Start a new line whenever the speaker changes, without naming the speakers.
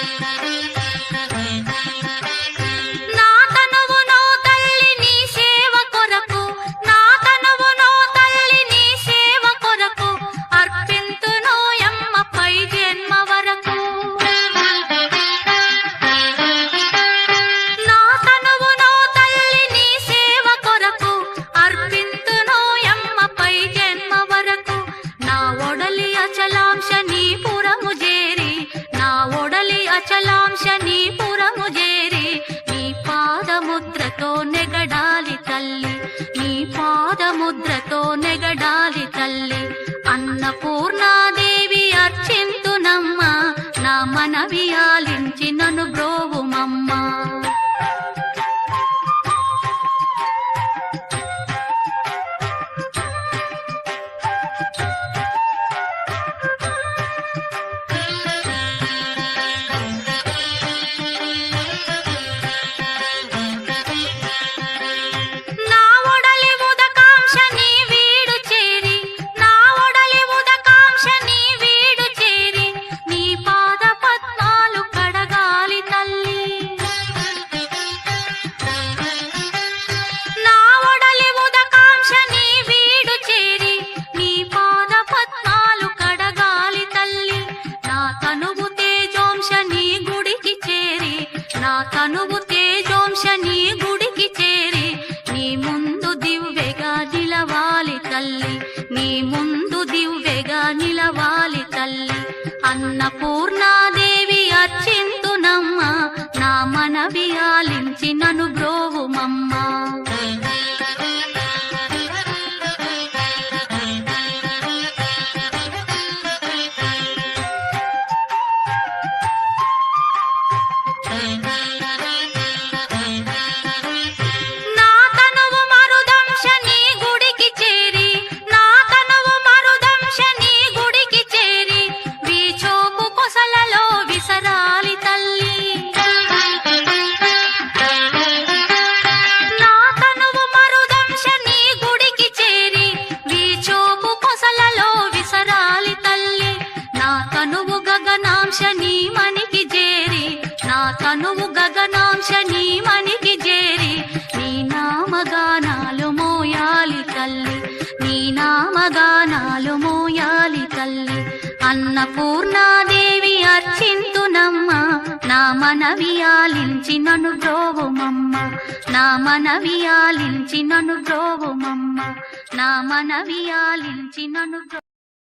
Thank you. శని పురము చేరి నీ పాదముద్రతో నెగడాలి తల్లి. నీ పాదముద్రతో నెగడాలి తల్లి. అన్నపూర్ణ తనువు తేజోంశ గుడికి చేరి. నీ ముందు దివ్వెగా నిలవాలి తల్లి. నీ ముందు దివ్వెగా నిలవాలి తల్లి. అన్నపూర్ణాదేవి అర్చింతునమ్మ. నా మనవి ఆలించి నను బ్రోవు అన్నపూర్ణాదేవి అర్చింతునమ్మ. నా మనవి ఆలించి నన్ను ద్రోవుమమ్మ నా మనవి ఆలించి నన్ను ద్రోవుమమ్మ నా మనవి ఆలించి నను